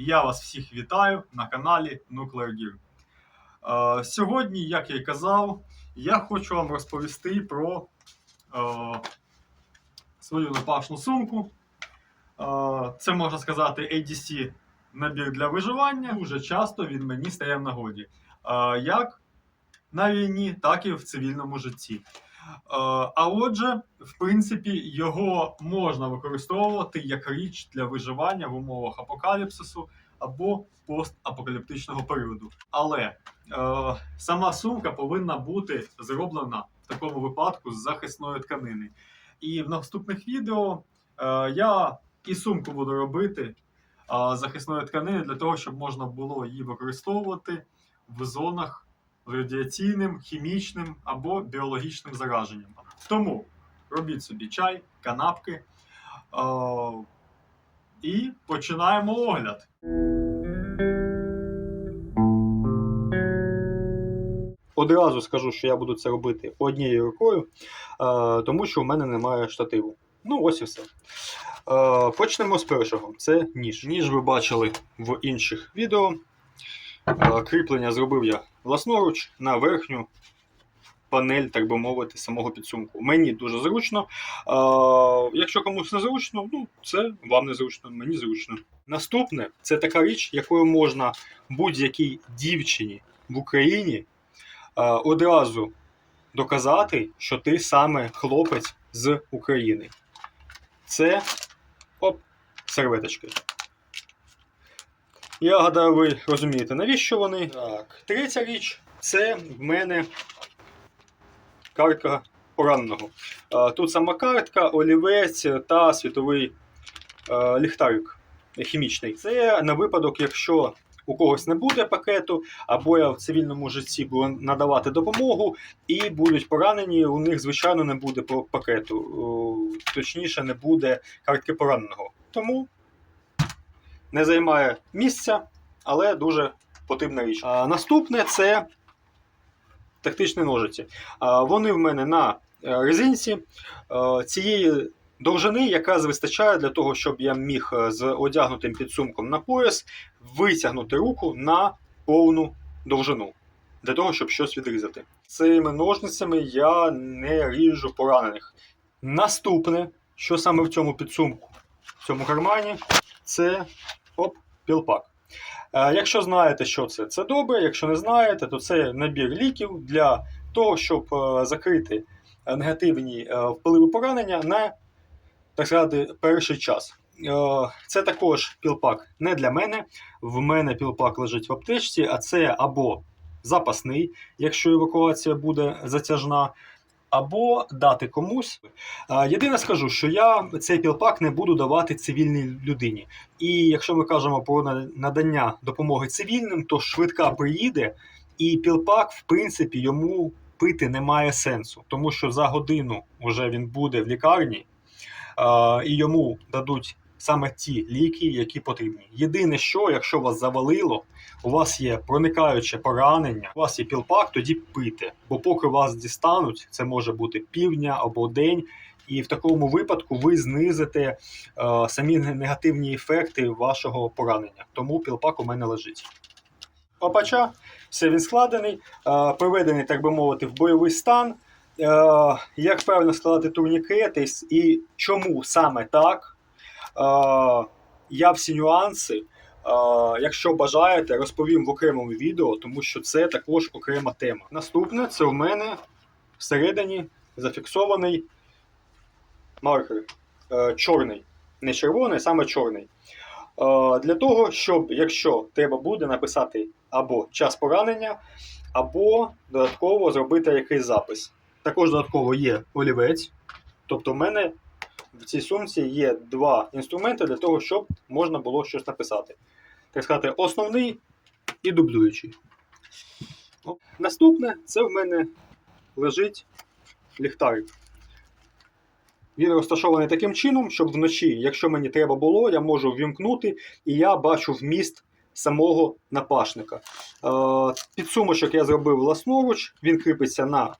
Я вас всіх вітаю на каналі Nuclear Gear. Е, Сьогодні, як я й казав, я хочу вам розповісти про е, свою напашну сумку. Е, Це можна сказати ADC набір для виживання. Дуже часто він мені стає в нагоді. Як на війні, так і в цивільному житті. Е, А отже, в принципі, його можна використовувати як річ для виживання в умовах апокаліпсису або постапокаліптичного періоду. Але е, сама сумка повинна бути зроблена в такому випадку з захисної тканини. І в наступних відео е, я і сумку буду робити е, захисної тканини для того, щоб можна було її використовувати в зонах радіаційним, хімічним або біологічним зараженням. Тому робіть собі чай, канапки. Е, і починаємо огляд. Одразу скажу, що я буду це робити однією рукою, тому що у мене немає штативу. Ну, ось і все. Почнемо з першого. Це ніж. Ніж ви бачили в інших відео. Е, Кріплення зробив я власноруч на верхню панель, так би мовити, самого підсумку. Мені дуже зручно. Е, якщо комусь не зручно, ну це вам не зручно, мені зручно. Наступне це така річ, якою можна будь-якій дівчині в Україні е, одразу доказати, що ти саме хлопець з України. Це оп, серветочки. Я гадаю, ви розумієте, навіщо вони. Так. Третя річ це в мене картка пораненого. Тут сама картка, олівець та світовий ліхтарик хімічний. Це на випадок, якщо у когось не буде пакету, або я в цивільному житті буду надавати допомогу, і будуть поранені, у них, звичайно, не буде пакету. Точніше, не буде картки пораненого. Тому не займає місця, але дуже потрібна річ. А, наступне це тактичні ножиці. А, вони в мене на е, резинці е, цієї довжини, яка вистачає для того, щоб я міг е, з одягнутим підсумком на пояс витягнути руку на повну довжину. Для того, щоб щось відрізати. Цими ножницями я не ріжу поранених. Наступне, що саме в цьому підсумку, в цьому кармані, це оп, пілпак. Е, Якщо знаєте, що це, це добре. Якщо не знаєте, то це набір ліків для того, щоб е, закрити е, негативні впливи поранення на так сказати, перший час. Це також пілпак не для мене. В мене пілпак лежить в аптечці, а це або запасний, якщо евакуація буде затяжна, або дати комусь. Єдине скажу, що я цей пілпак не буду давати цивільній людині. І якщо ми кажемо про надання допомоги цивільним, то швидка приїде, і пілпак, в принципі, йому пити немає сенсу, тому що за годину вже він буде в лікарні, і йому дадуть саме ті ліки, які потрібні. Єдине, що якщо вас завалило, у вас є проникаюче поранення, у вас є пілпак, тоді пийте. Бо поки вас дістануть, це може бути півдня або день. І в такому випадку ви знизите е, самі негативні ефекти вашого поранення. Тому пілпак у мене лежить. Опача, все він складений, е, приведений, так би мовити, в бойовий стан. Е, як правильно складати турнікети і чому саме так? Я всі нюанси, якщо бажаєте, розповім в окремому відео, тому що це також окрема тема. Наступне це в мене всередині зафіксований маркер. Е, чорний. Не червоний, саме чорний. Для того, щоб, якщо треба буде написати або час поранення, або додатково зробити якийсь запис. Також додатково є олівець. Тобто, в мене в цій сумці є два інструменти для того, щоб можна було щось написати. Так сказати, основний і дублюючий. Наступне це в мене лежить ліхтарик. Він розташований таким чином, щоб вночі, якщо мені треба було, я можу ввімкнути і я бачу вміст самого напашника. Е, Підсумочок я зробив власноруч, він кріпиться на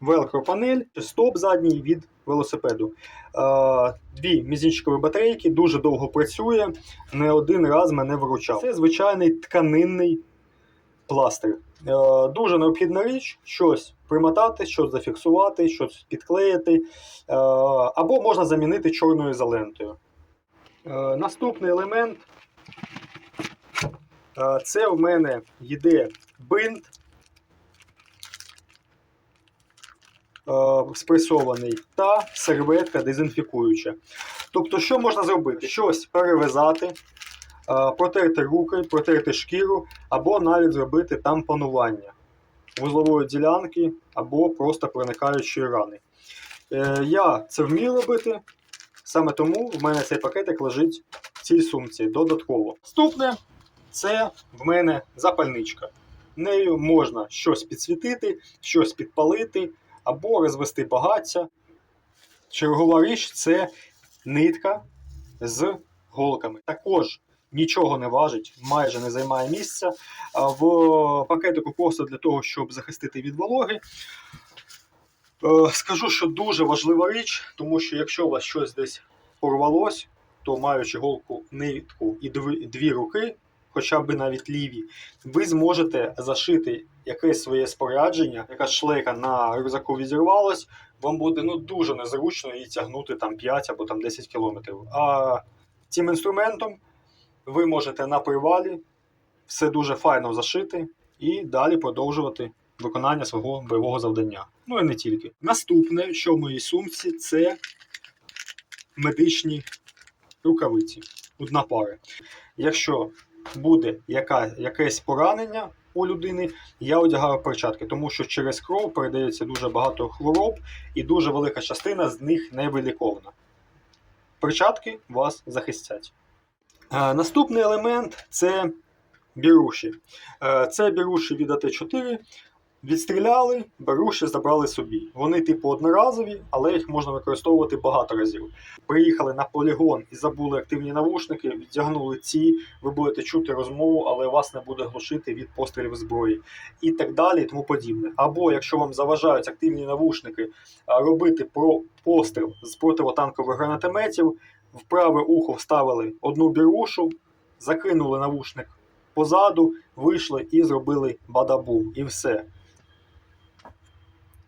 велкропанель, стоп задній від велосипеду. Е, Дві мізинчикові батарейки, дуже довго працює, не один раз мене виручав. Це звичайний тканинний пластир. Е, Дуже необхідна річ щось примотати, щось зафіксувати, щось підклеїти, е, або можна замінити чорною ізолентою. Наступний елемент це в мене йде бинт е, спресований та серветка дезінфікуюча. Тобто, що можна зробити? Щось перев'язати, е, протерти руки, протерти шкіру, або навіть зробити тампонування вузлової ділянки або просто проникаючої рани. Е, Я це вмію робити, саме тому в мене цей пакетик лежить в цій сумці додатково. Наступне це в мене запальничка. Нею можна щось підсвітити, щось підпалити або розвести багаття. Чергова річ це нитка з голками. Також нічого не важить, майже не займає місця. В пакетику просто для того, щоб захистити від вологи. Е, Скажу, що дуже важлива річ, тому що якщо у вас щось десь порвалось, то маючи голку, нитку і дві руки, хоча б навіть ліві, ви зможете зашити якесь своє спорядження, якась шлейка на рюкзаку відірвалась, вам буде ну, дуже незручно її тягнути там 5 або там 10 кілометрів. А цим інструментом ви можете на привалі все дуже файно зашити і далі продовжувати виконання свого бойового завдання. Ну і не тільки. Наступне, що в моїй сумці, це медичні рукавиці. Одна пара. Якщо буде яка, якесь поранення у людини, я одягаю перчатки, тому що через кров передається дуже багато хвороб, і дуже велика частина з них не вилікована. Перчатки вас захистять. Е, Наступний елемент це біруші. Е, Це біруші від АТ4. Відстріляли, беруші забрали собі. Вони, типу, одноразові, але їх можна використовувати багато разів. Приїхали на полігон і забули активні навушники, відтягнули ці, ви будете чути розмову, але вас не буде глушити від пострілів зброї. І так далі, і тому подібне. Або якщо вам заважають активні навушники, робити про постріл з противотанкових гранатометів, в праве ухо вставили одну бірушу, закинули навушник позаду, вийшли і зробили бадабум. І все.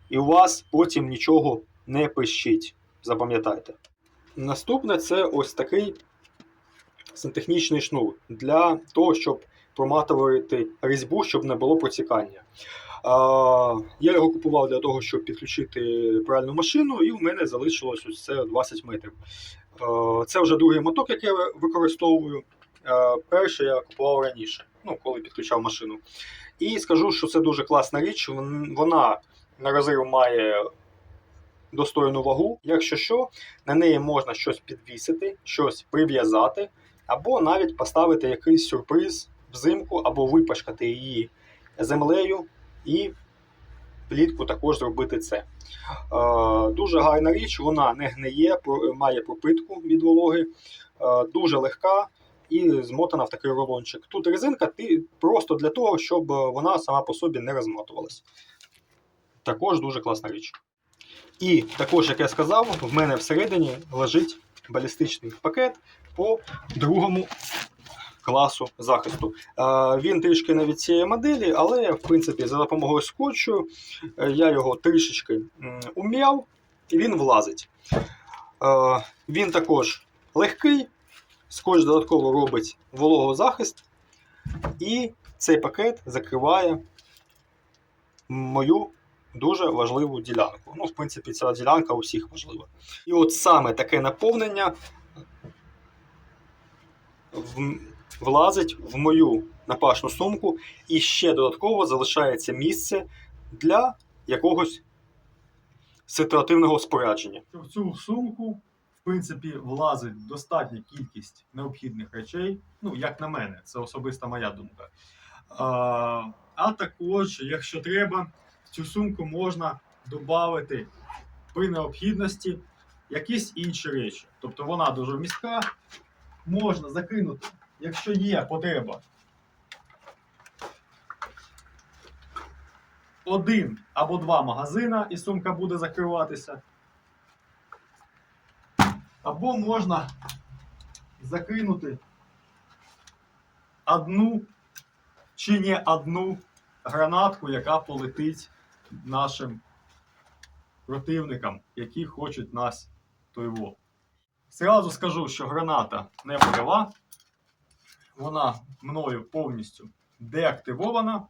І у вас потім нічого не пищить. Запам'ятайте. Наступне це ось такий сантехнічний шнур для того, щоб проматувати різьбу, щоб не було протікання. Я його купував для того, щоб підключити пральну машину, і в мене залишилось ось це 20 метрів. Це вже другий моток, який я використовую. Перший я купував раніше, ну, коли підключав машину. І скажу, що це дуже класна річ. Вона на розрив має достойну вагу. Якщо що, на неї можна щось підвісити, щось прив'язати, або навіть поставити якийсь сюрприз взимку, або випашкати її землею і влітку також зробити це. Е, дуже гарна річ, вона не гниє, має пропитку від вологи, е, дуже легка. І змотана в такий рулончик. Тут резинка ти просто для того, щоб вона сама по собі не розмотувалась. Також дуже класна річ. І також, як я сказав, в мене всередині лежить балістичний пакет по другому класу захисту. Е, Він трішки не від цієї моделі, але в принципі за допомогою скотчу е, я його трішечки ум'яв і він влазить. Е, Він також легкий, скотч додатково робить вологозахист, і цей пакет закриває мою дуже важливу ділянку. Ну, в принципі, ця ділянка у всіх важлива. І от саме таке наповнення влазить в мою напашну сумку, і ще додатково залишається місце для якогось ситуативного спорядження. В цю сумку, в принципі, влазить достатня кількість необхідних речей. Ну, як на мене, це особиста моя думка. А, а також, якщо треба, цю сумку можна додати при необхідності якісь інші речі. Тобто вона дуже міська, можна закинути, якщо є потреба. один або два магазина, і сумка буде закриватися. Або можна закинути одну чи не одну гранатку, яка полетить нашим противникам, які хочуть нас тойло. Зразу скажу, що граната не бойова. Вона мною повністю деактивована.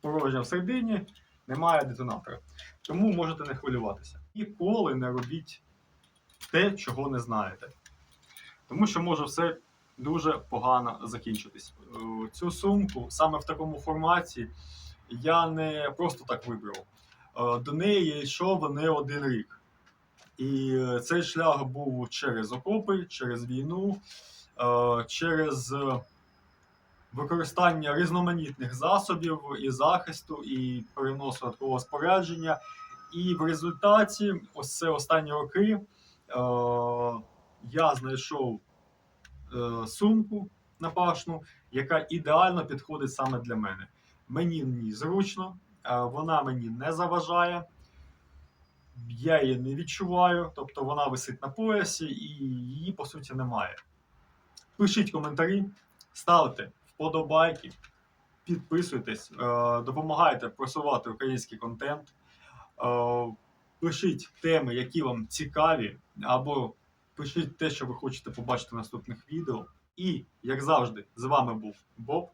Порожня всередині, немає детонатора. Тому можете не хвилюватися. Ніколи не робіть те, чого не знаєте. Тому що може все дуже погано закінчитись. Е, Цю сумку саме в такому форматі я не просто так вибрав. Е, До неї я йшов не один рік. І е, цей шлях був через окопи, через війну, е, через використання різноманітних засобів і захисту, і переносу такого спорядження. І в результаті, ось це останні роки, я знайшов сумку напашну, яка ідеально підходить саме для мене. Мені в ній зручно, е, вона мені не заважає, я її не відчуваю, тобто вона висить на поясі і її по суті немає. Пишіть коментарі, ставте вподобайки, підписуйтесь, е, допомагайте просувати український контент. Е, Пишіть теми, які вам цікаві, або пишіть те, що ви хочете побачити в наступних відео. І, як завжди, з вами був Боб.